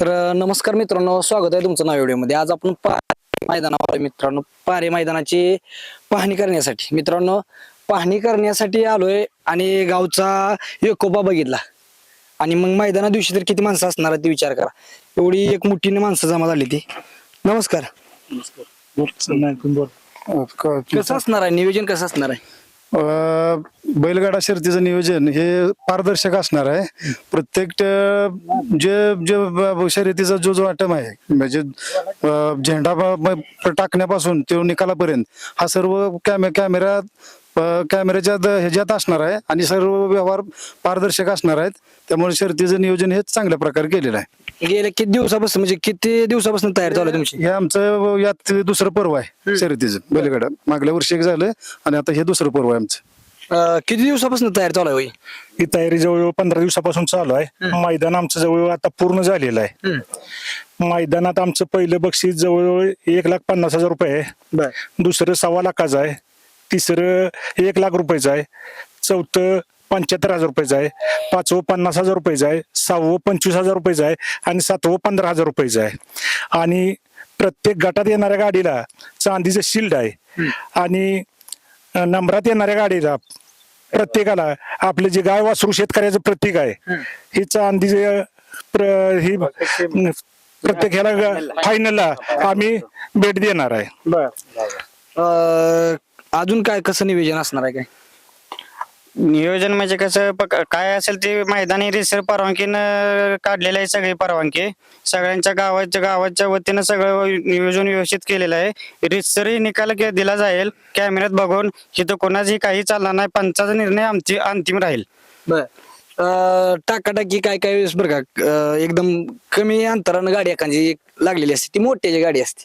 तर नमस्कार मित्रांनो स्वागत आहे तुमचं नाव व्हिडिओमध्ये. आज आपण पारे मैदानावर मित्रांनो. पारे मैदानाची पाहणी करण्यासाठी. मित्रांनो पाहणी करण्यासाठी आलोय आणि गावचा एकोपा बघितला. आणि मग मैदाना दिवशी तर किती माणसं असणार ते विचार करा. एवढी एक मोठीने माणसं जमा झाली ती. नमस्कार. कसं असणार आहे? नियोजन कसं असणार आहे? अं, बैलगाडा शर्तीचं नियोजन हे पारदर्शक असणार आहे. प्रत्येक जे जे ब- शर्यतीचा जो जो आटम आहे म्हणजे अं, झेंडा ब- ब- टाकण्यापासून ते निकालापर्यंत हा सर्व कॅमे कॅमेरा अं, कॅमेऱ्याच्या द- ह्याच्यात असणार आहे आणि सर्व व्यवहार पारदर्शक असणार आहेत. त्यामुळे शर्तीचं नियोजन हे चांगल्या प्रकारे केलेलं आहे. गेल्या किती दिवसापासून म्हणजे किती दिवसापासून तयारी चालू आहे तुमची? हे आमचं यात दुसरं पर्व आहे शर्यतीचं बैलगाडा. मागल्या वर्षी एक झालं आणि आता हे दुसरं पर्व आहे आमचं. अ, किती दिवसापासून तयारी चालू आहे होय? ही तयारी जवळजवळ पंधरा दिवसापासून चालू आहे. मैदान आमचं जवळजवळ आता पूर्ण झालेलं आहे. मैदानात आमचं पहिलं बक्षीस जवळजवळ एक लाख पन्नास हजार रुपये आहे. दुसरं सव्वा लाखाचं आहे. तिसरं एक लाख रुपयाचं आहे. चौथं पंच्याहत्तर हजार रुपयाचं आहे पाचवं पन्नास हजार रुपयाचं आहे सहावं पंचवीस हजार रुपयाचं आहे आणि सातवं पंधरा हजार रुपयाचं आहे आणि प्रत्येक गटात येणाऱ्या गाडीला चांदीचं शिल्ड आहे. आणि नंबरात येणाऱ्या गाडीला प्रत्येकाला आपले जे गाय वासरू शेतकऱ्याचं प्रतीक आहे ही चांदीचे ही प्रत्येक ह्याला फायनलला आम्ही भेट देणार आहे. अजून काय कसं नियोजन असणार आहे काय? नियोजन म्हणजे कसं पक- काय असेल ते मैदानी रिसर परवानगीनं काढलेलं आहे सगळी परवानगी. सगळ्यांच्या गावाच्या गावाच्या वतीनं सगळं नियोजन व्यवस्थित केलेलं आहे. रिसरही निकाल के- दिला जाईल. कॅमेऱ्यात बघून इथं कोणाचंही काही चालणार नाही पंचाचा निर्णय आमची अंतिम राहील. बर. टाकाटाकी काय काय वेळेस बरं का अ, एकदम कमी अंतरानं गाडी एखादी एक लागलेली असते ती मोठ्याची गाडी असते.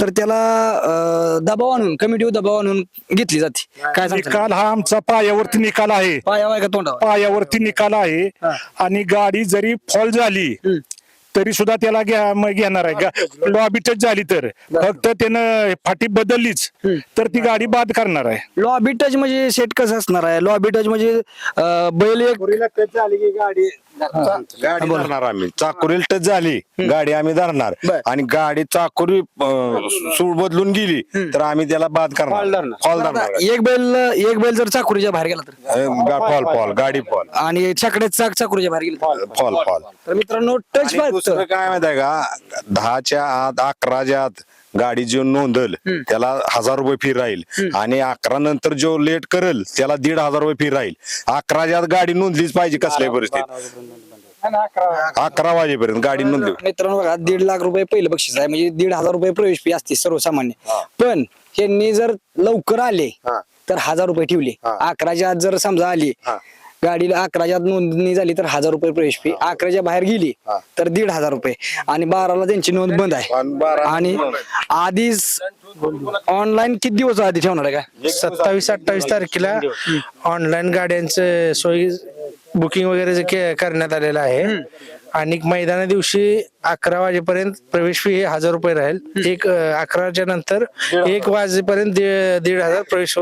तर त्याला अ, दबाव आणून कमिटी दबाव आणून घेतली जाते. काय सांगता निकाल हा आमचा पायावरती निकाल आहे. पाया वाय का तोंडावर. पायावरती निकाल आहे. आणि गाडी जरी फॉल झाली तरी सुद्धा त्याला घ्या- घेणार आहे लॉबी टच झाली तर. फक्त त्यानं फाटी बदललीच तर ती गाडी बाद करणार आहे. लॉबी टच म्हणजे सेट कसं असणार आहे? लॉबी टच म्हणजे अ, बैल एक गाडी धरणार आम्ही. चाकुरी टच झाली. गाडी आम्ही धरणार. आणि गाडी चाकुरी सूड बदलून गेली तर आम्ही त्याला बाद करणार. फॉल धरणार. एक बैल एक बैल जर चाकुरीच्या बाहेर गेला तर? फॉल फॉल गाडी फॉल आणि छकड्यात चाक चाकुरीच्या बाहेर गेला. फॉल फॉल तर मित्रांनो टच काय माहीत आहे का? दहाच्या आत अकराच्या आत गाडी जो नोंदल त्याला हजार रुपये फी राहील. आणि अकरा नंतर जो लेट करल त्याला दीड हजार रुपये फी राहील. अकराच्या आत गाडी नोंदलीच पाहिजे कसल्याही परिस्थितीत. अकरा वाजेपर्यंत गाडी नोंदली. मित्रांनो बघा दीड लाख रुपये पहिलं बक्षीस आहे. म्हणजे दीड हजार रुपये प्रवेश फी असते सर्वसामान्य. पण यांनी जर लवकर आले. तर हजार रुपये ठेवले. अकराच्या आत जर समजा आली. गाडीला अकराच्या आत नोंदणी झाली तर हजार रुपये प्रवेश फी अकराच्या बाहेर गेली. तर दीड हजार रुपये. आणि बाराला त्यांची नोंद बंद आहे. आणि आधीच ऑनलाईन किती दिवस आधी ठेवणार आहे का सत्तावीस अठ्ठावीस तारखेला ऑनलाईन गाड्यांचं सोयी बुकिंग वगैरे करण्यात आलेलं आहे. आणि मैदाना दिवशी अकरा वाजेपर्यंत प्रवेश फी हे हजार रुपये राहील. एक अकराच्या नंतर एक वाजेपर्यंत दीड हजार प्रवेश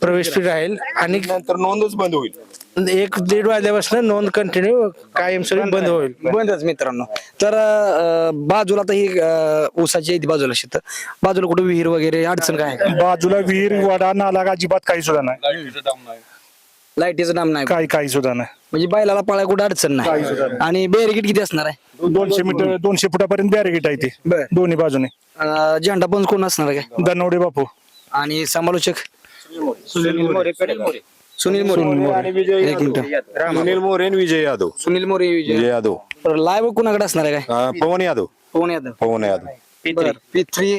प्रवेश फी राहील. आणि नंतर नोंदच बंद होईल. एक दीड वाजल्यापासून नोंद कंटिन्यू कायमस्वरूपी बंद होईल. बंदच मित्रांनो. तर अं, बाजूला तर ही अं, ऊसाची आहे ती बाजूला शेत. बाजूला कुठे विहीर वगैरे अडचण काय? आहे? बाजूला विहीर वडा नाला अजिबात काही सुद्धा नाही. लाईटीचं नाम नाही. काही काही सुद्धा नाही. म्हणजे बैलाला पळाय कुठे अडचण नाही. आणि बॅरिकेड किती असणार आहे? दोनशे मीटर दोनशे फुटापर्यंत बॅरिगेट आहे ते. दोन्ही बाजूने. अं, झेंडा पण कोण असणार आहे? काय दनवडे बापू. आणि समालोचक? सुनील मोरे. आणि विजय एक मिनिट. सुनील मोरे आणि विजय यादव. सुनील मोरे विजय यादव. लाईव्ह कुणाकडे असणार आहे काय? अं, पवन यादव. कोण यादव. पवन यादव. बरं. पिथ्री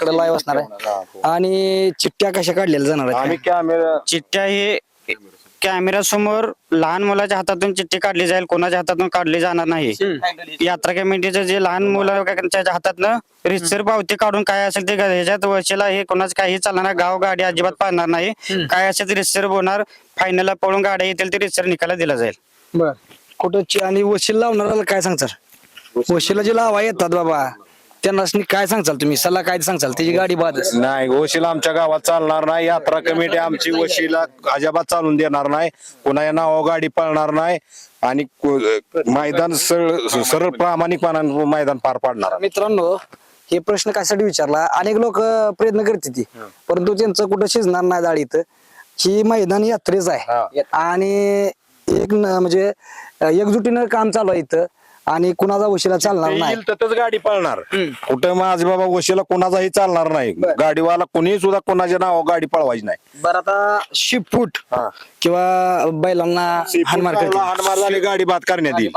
कडे लाईव्ह असणार आहे. आणि चिठ्ठ्या कशा काढलेल्या जाणार आम्ही कॅमेरा चिठ्ठ्या ही कॅमेरा समोर लहान मुलाच्या हातातून चिठ्ठी काढली जाईल कोणाच्या हातातून काढली जाणार नाही. यात्रा कमिटीचं जे लहान मुलाच्या हातातनं रितसर पावती काढून काय असेल ते ह्याच्यात वशीला हे कोणाचं काही चालणार गाव गाडी अजिबात पाहणार नाही. काय असेल ते रितसर होणार. फायनलला पळून गाड्या येतील ते रितसर निकाला दिला जाईल. बर. कुठं आणि वशील लावणाऱ्याला काय सांगतात वशीला जे लावा येतात बाबा. त्यांना काय सांगचाल तुम्ही? सल्ला काय सांगचाल त्याची गाडी बाद. नाही वशीला आमच्या गावात चालणार नाही. यात्रा कमिटी आमची वशीला अजिबात चालून देणार नाही. कुणा नाव गाडी पळणार नाही. आणि मैदान सरळ सरळ प्रामाणिकपणाने मैदान पार पाडणार. मित्रांनो हे प्रश्न कशासाठी विचारला? अनेक लोक प्रयत्न करते ती. परंतु त्यांचं कुठं शिजणार नाही डाळीत ही मैदान यात्रेच आहे. आणि एक न- म्हणजे एकजुटीनं काम चालू आहे इथं. आणि कुणाचा उशिरा चालणार नाही. येईल तिथंच गाडी पळणार. कुठं माझे बाबा वशीला कोणाचाही चालणार नाही. गाडीवाला कोणीही सुद्धा कोणाच्या नाव गाडी पळवायची नाही. बरं आता शिपूट किंवा बैलांना हानमार हानमार झाली गाडी बाद करण्यात येईल.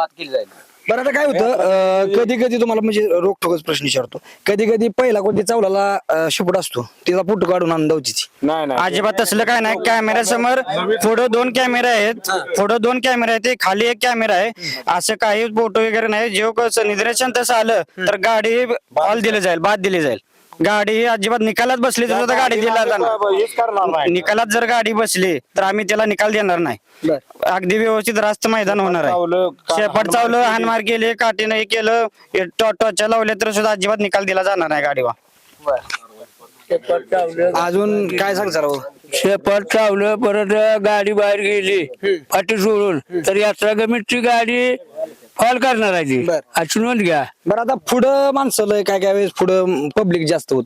बरं आता काय होतं कधी कधी तुम्हाला म्हणजे रोखोकच प्रश्न विचारतो. कधी कधी पहिला कोणती चावलाला शिपूट असतो तिचा फोटो काढून ती नाही नाही. अजिबात तसलं काय नाही कॅमेरा समोर पुढं दोन कॅमेरे आहेत पुढं दोन कॅमेरे आहेत खाली एक कॅमेरा आहे. असं काही फोटो वगैरे नाही जेव्हा कसं निदर्शन तसं आलं तर गाडी ऑल दिली जाईल बाद दिली जाईल. गाडी ही अजिबात निकालात बसली तर सुद्धा गाडी दिला जाणार. हेच करणार नाही. निकालात जर गाडी बसली तर आम्ही त्याला निकाल देणार नाही. अगदी व्यवस्थित रास्त मैदान होणार चावलं, आहे का- शेपट चावलं हानमार केले काठीनं हे केलं हे टॉ- टॉच्या लावले तर सुद्धा अजिबात निकाल दिला जाणार नाही गाडीवर. अजून काय हो? शेपट चावलं परत गाडी बाहेर गेली फाटी सोडून. तर यात्रा कमिटीची गाडी फॉल करणार आहे ती. बर. आजची नोंद घ्या. बरं आता पुढं माणसं लय काय काय वेळेस पुढं पब्लिक जास्त होत.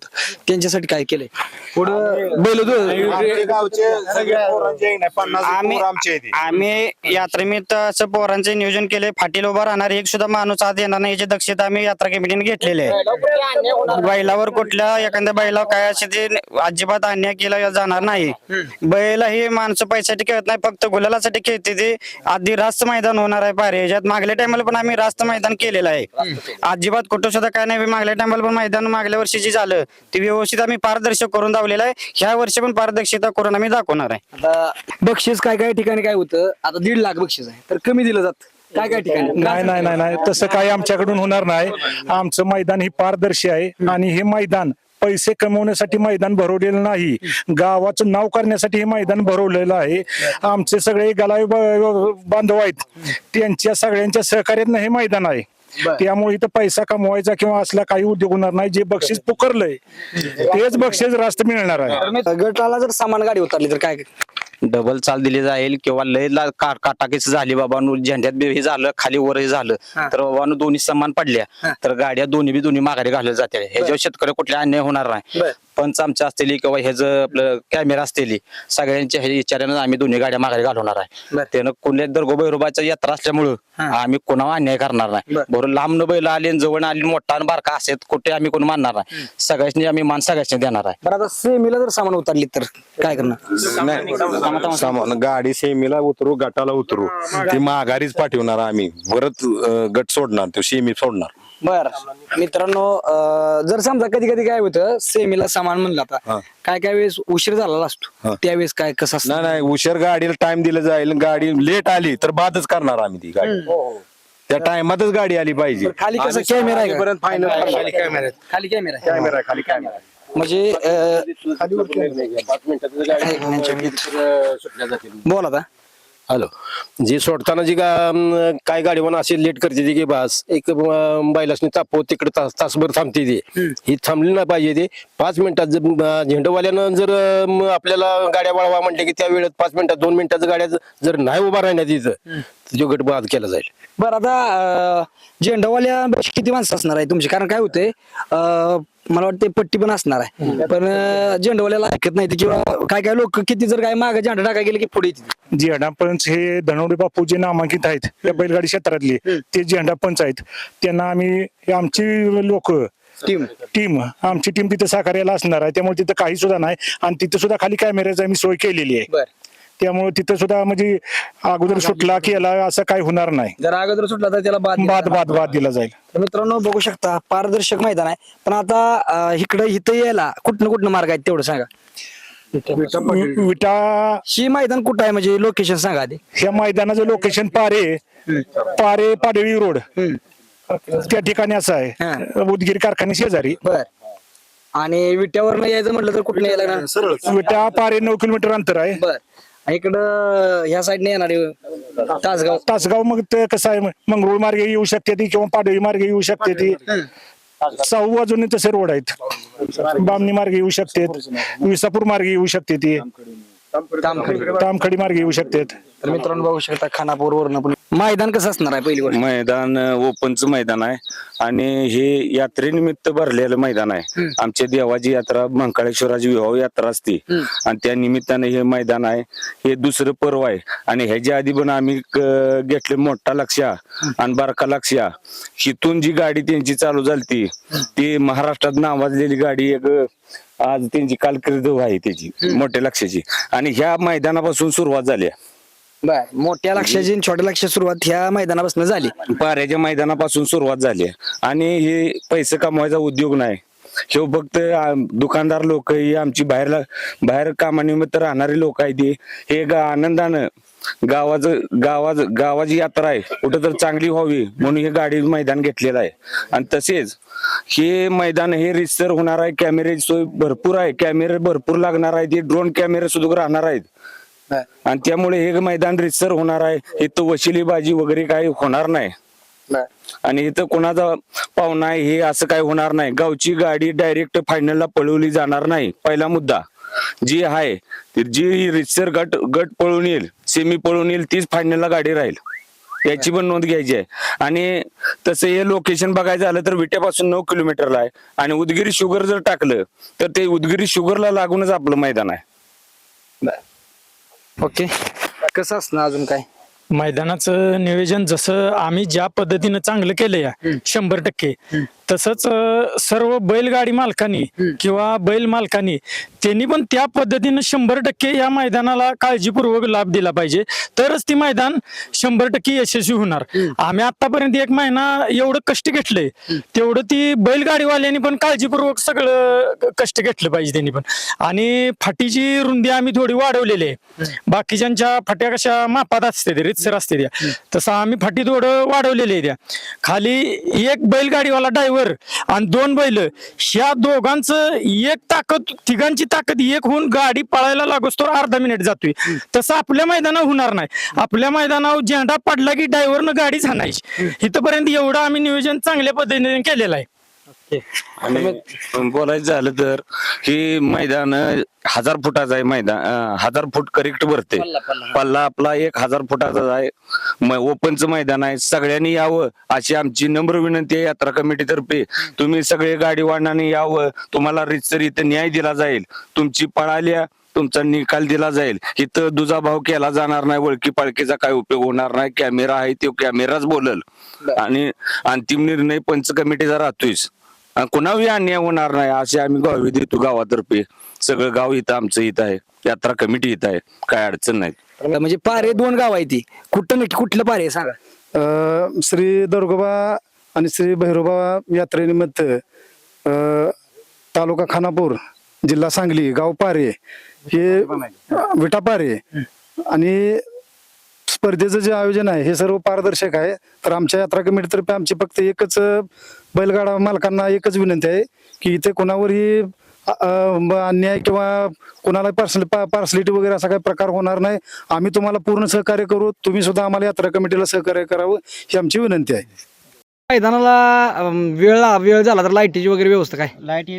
त्यांच्यासाठी काय केलंय? पुढं बैल दो- आमचे गावचे सगळे पोरांचे आहे ना, पन्नास आम्ही पोरं आमचे आहेत. आम्ही यात्रेनिमित्त असं पोरांचे नियोजन केले फाटील उभा राहणार एक सुद्धा माणूस आत येणार नाही. याची दक्षता आम्ही यात्रा कमिटीने घेतलेली आहे. बैलावर कुठल्या एखाद्या बैलावर काय असे ते अजिबात अन्याय केला जाणार नाही. बैल ही माणसं पैशासाठी खेळत नाही. फक्त गुलालासाठी खेळते ते. आधी रास्त मैदान होणार आहे पारे. याच्यात मागल्या टायमाला पण आम्ही रास्त मैदान केलेलं आहे. अजिबात कुठं सुद्धा काय नाही. मागल्या टायमाला पण मैदान मागल्या वर्षी जे झालं ते व्यवस्थित आम्ही पारदर्शक करून दावलेलं आहे. ह्या वर्षी पण पारदर्शकता करून आम्ही दाखवणार आहे. आता बक्षीस काय काय ठिकाणी काय होतं? आता दीड लाख बक्षीस आहे. तर कमी दिलं जात. काय काय ठिकाणी? नाही नाही नाही नाही. तसं काही आमच्याकडून होणार नाही. आमचं मैदान ही पारदर्शी आहे आणि हे मैदान पैसे कमवण्यासाठी मैदान भरवलेलं नाही. गावाचं नाव करण्यासाठी हे मैदान भरवलेलं आहे. आमचे सगळे गालावी बांधव आहेत. त्यांच्या सगळ्यांच्या सहकार्यानं हे मैदान आहे. त्यामुळे इथं पैसा कमवायचा किंवा असला काही उद्योग होणार नाही. जे बक्षीस पुकारलंय तेच बक्षीस रास्त मिळणार आहे. गटाला जर सामान गाडी उतरली तर काय? डबल चाल दिली जाईल किंवा लय ला- का- काटाकीच झाली बाबा झेंड्यात बी हे झालं खाली वर हे झालं तर बाबा दोन्ही समान पडल्या. तर गाड्या दोन्ही बी दोन्ही माघारी घालल्या जाते ह्याच्यावर शेतकरी कुठले अन्याय होणार नाही. बर. पंच आमच्या असलेली किंवा ह्याचं आपलं कॅमेरा असलेली सगळ्यांच्या ह्या विचारानं आम्ही दोन्ही गाड्या माघारी घालवणार आहे. त्यानं कुठल्या दर्गो भैरोबाच्या यात्रा असल्यामुळं आम्ही कोणावर अन्याय करणार नाही. बर. बरोबर लांब न बैल आली जवळ आली मोठा आणि बारका असेल कुठे आम्ही कोण मानणार नाही. सगळ्यांनी आम्ही मान सगळ्यांनी देणार आहे. बरं आता सेमीला जर सामान उतरली तर काय करणार? सामान गाडी सेमीला उतरू गटाला उतरू. ती माघारीच पाठवणार आम्ही. परत गट सोडणार तो सेमी सोडणार. बर. मित्रांनो अं, जर समजा कधी कधी काय होतं सेमीला सामान म्हणलं आता हा. काय काय वेळेस उशीर झालेला असतो? हा. त्यावेळेस काय कसं असतं? नाही नाही उशीर गाडीला टाइम दिला जाईल गाडी लेट आली तर बादच करणार आम्ही ती गाडी. त्या टायमातच गाडी आली पाहिजे. खाली कसं कॅमेरा आहे का? फायनल खाली कॅमेरा आहे. खाली कॅमेरा खाली कॅमेरा म्हणजे अं. बोला आता हॅलो. जी सोडताना जी गा अं, काय गाडीवान अशी लेट करते ती की बस एक अं, बैलासनी तापव तिकडे तास तासभर थांबते ती. ही थांबली नाही पाहिजे ती. पाच मिनिटात जर अं, झेंडवाल्यानं जर अं, म, आपल्याला गाड्या वळवा म्हणले की त्या वेळेत पाच मिनिटात दोन मिनिटाचं गाड्या ज- जर नाही उभा राहण्यात इथं तर तो गट बाद केला जाईल. बरं आता अं, झेंडावाल्या किती माणसं असणार आहे तुमची? कारण काय होते मला वाटते पट्टी पण असणार आहे. पण झेंडावाल्याला ऐकत नाही ते किंवा काय काय लोक किती जर काय मागे झेंडा टाका गेले की पुढे येतील. झेंडा पंच हे धनवडे बापू जे नामांकित आहेत. त्या बैलगाडी क्षेत्रातले ते झेंडा पंच आहेत. त्यांना आम्ही आमची लोक टीम. टीम आमची टीम तिथे साकारायला असणार आहे. त्यामुळे तिथं काही सुद्धा नाही. आणि तिथे सुद्धा खाली कॅमेऱ्याची आम्ही सोय केलेली आहे. त्यामुळे तिथं सुद्धा म्हणजे अगोदर सुटला केला असं काही होणार नाही. जर अगोदर सुटला तर त्याला बाद बाद बाद बाद दिला जाईल. तर मित्रांनो बघू शकता पारदर्शक मैदान आहे. पण आता अं, इकडं इथं यायला कुठनं कुठनं मार्ग आहेत तेवढं सांगा. विटा ही मैदान कुठं आहे? म्हणजे लोकेशन सांगा आधी. ह्या मैदानाचं लोकेशन पारे पारे पाडवी रोड. त्या ठिकाणी असं आहे. उदगीर कारखाने शेजारी. बर. आणि विट्यावर यायचं म्हटलं तर कुठनं यायला लागणार? विटा पारे नऊ किलोमीटर अंतर आहे. बर. इकडं ह्या साईडने येणार तासगाव. तासगाव मग ते कसं आहे? मंगरुळ मार्गे येऊ शकते ती किंवा पाडवी मार्गे येऊ शकते ती. सहावं बाजूने तसे रोड आहेत. बामणी मार्गे येऊ शकतात विसापूर मार्गे येऊ शकते ती. तामखडी. मार्गे येऊ शकतात तर मित्रांनो बघू शकता खानापूर वरून पण मैदान कसं असणार आहे पहिली गोष्ट? मैदान ओपनचं मैदान आहे. आणि हे यात्रेनिमित्त भरलेलं मैदान आहे. आमच्या देवाची यात्रा मंकाळेश्वराची विवाह यात्रा असते. आणि त्या निमित्ताने हे मैदान आहे. हे दुसरं पर्व आहे. आणि ह्याच्या आधी पण आम्ही घेतले मोठा लक्ष्या. आणि बारका लक्ष्या. हिथून जी गाडी त्यांची चालू झाली ती महाराष्ट्रात नावाजलेली गाडी एक आज त्यांची कालकीर्द आहे त्याची. मोठ्या लक्षाची आणि ह्या मैदानापासून सुरुवात झाली. बर. मोठ्या लक्षाची आणि छोट्या लक्षाची सुरुवात ह्या मैदानापासून झाली. पाऱ्याच्या मैदानापासून सुरुवात झाली. आहे. आणि हे पैसे कमवायचा उद्योग नाही. हे फक्त आ, दुकानदार लोक ही आमची बाहेर बाहेर कामानिमित्त राहणारी लोक आहेत ती. हे गा- आनंदानं गावाचं गावाच गावाची यात्रा आहे. कुठं तर चांगली व्हावी म्हणून हे गाडी मैदान घेतलेलं आहे. आणि तसेच हे मैदान हे रिसर होणार आहे कॅमेरे सोय भरपूर आहे. कॅमेरे भरपूर लागणार आहे ते ड्रोन कॅमेरे सुद्धा राहणार आहेत. आणि त्यामुळे हे मैदान रितसर होणार आहे. इथं वशिलीबाजी वगैरे काही होणार नाही. आणि इथं कोणाचा पाहुणा आहे हे असं काही होणार नाही. गावची गाडी डायरेक्ट फायनलला पळवली जाणार नाही. पहिला मुद्दा. जी आहे जी रितसर गट गट पळून येईल सेमी पळून येईल तीच फायनलला गाडी राहील. याची पण नोंद घ्यायची आहे. आणि तसं हे लोकेशन बघायचं झालं तर विट्यापासून नऊ किलोमीटरला आहे. आणि उदगिरी शुगर जर टाकलं तर ते उदगिरी शुगरला लागूनच आपलं मैदान आहे. ओके. कसं असणार अजून काय? मैदानाचं नियोजन जसं आम्ही ज्या पद्धतीनं चांगलं केलं या शंभर टक्के. तसंच अं, सर्व बैलगाडी मालकांनी किंवा बैल मालकांनी त्यांनी पण त्या पद्धतीनं शंभर टक्के या मैदानाला काळजीपूर्वक लाभ दिला पाहिजे. तरच ती मैदान शंभर टक्के यशस्वी होणार. आम्ही आतापर्यंत एक महिना एवढं कष्ट घेतलंय. तेवढं ती बैलगाडीवाल्यांनी पण काळजीपूर्वक सगळं क- कष्ट घेतलं पाहिजे त्यांनी पण. आणि फाटीची रुंदी आम्ही थोडी वाढवलेली आहे. बाकीच्यांच्या फाट्या कशा मापात असते रितसर असते त्या. तसं आम्ही फाटी थोडं वाढवलेली आहे त्या. खाली एक बैलगाडीवाला ड्रायव्हर आणि दोन बैल. ह्या दोघांचं एक ताकद तिघांची ताकद एक होऊन गाडी पळायला लागोस तर अर्धा मिनिट जातोय. तसं आपल्या मैदानावर होणार नाही. आपल्या मैदानावर झेंडा पडला की ड्रायव्हरनं गाडीच हाणायची इथपर्यंत एवढं आम्ही नियोजन चांगल्या पद्धतीने केलेलं आहे. आणि बोलायचं झालं तर हे मैदान हजार फुटाचं आहे मैदान अं, हजार फूट करेक्ट भरते. पल्ला आपला एक हजार फुटाचा आहे. ओपनचं मैदान आहे. सगळ्यांनी यावं अशी आमची नम्र विनंती आहे यात्रा कमिटीतर्फे. तुम्ही सगळे गाडीवानाने यावं. तुम्हाला रितसर इथं न्याय दिला जाईल. तुमची पळाल्या तुमचा निकाल दिला जाईल. इथं दुजाभाव केला जाणार नाही. वळकी पाळकीचा काय उपयोग होणार नाही. कॅमेरा आहे तो कॅमेराच बोलल. आणि अंतिम निर्णय पंच कमिटीचा राहतोयच. आणि कुणाही अन्याय होणार नाही असे आम्ही गावी देतो गावातर्फे. सगळं गाव इथं आमचं इथं आहे. यात्रा कमिटी इथं आहे. काय अडचण नाही. म्हणजे पारे दोन गाव आहे ती. कुठं नीट कुठलं पारे आहे सांगा. अ, श्री दर्गोबा आणि श्री भैरोबा यात्रेनिमित्त अ, तालुका खानापूर जिल्हा सांगली गाव पारे हे विटा पारे आणि स्पर्धेचं जे आयोजन आहे हे सर्व पारदर्शक आहे. तर आमच्या यात्रा कमिटीतर्फे आमची फक्त एकच बैलगाडा मालकांना एकच विनंती आहे की इथे कोणावरही अन्याय किंवा कोणाला पार्सल पार्सलिटी वगैरे असा काही प्रकार होणार नाही. आम्ही तुम्हाला पूर्ण सहकार्य करू. तुम्ही सुद्धा आम्हाला यात्रा कमिटीला सहकार्य करावं ही आमची विनंती आहे. मैदानाला वेळ वेळ झाला तर लाईटीची वगैरे व्यवस्था काय? लाइट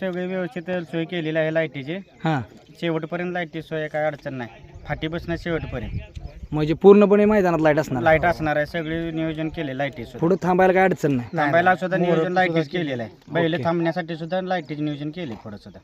सगळे व्यवस्थित सोय केलेली आहे लाईटीची. हा. शेवटपर्यंत लाईटची सोय काय अडचण नाही. फाटी बसणं शेवटपर्यंत. म्हणजे पूर्णपणे मैदानात लाइट असणार. लाइट असणार आहे. सगळे नियोजन केले लाईटी पुढे थांबायला काय अडचण नाही. थांबायला सुद्धा नियोजन लाईटीच केलेलं आहे. बैल थांबण्यासाठी सुद्धा लाईटीचे नियोजन केले पुढे सुद्धा.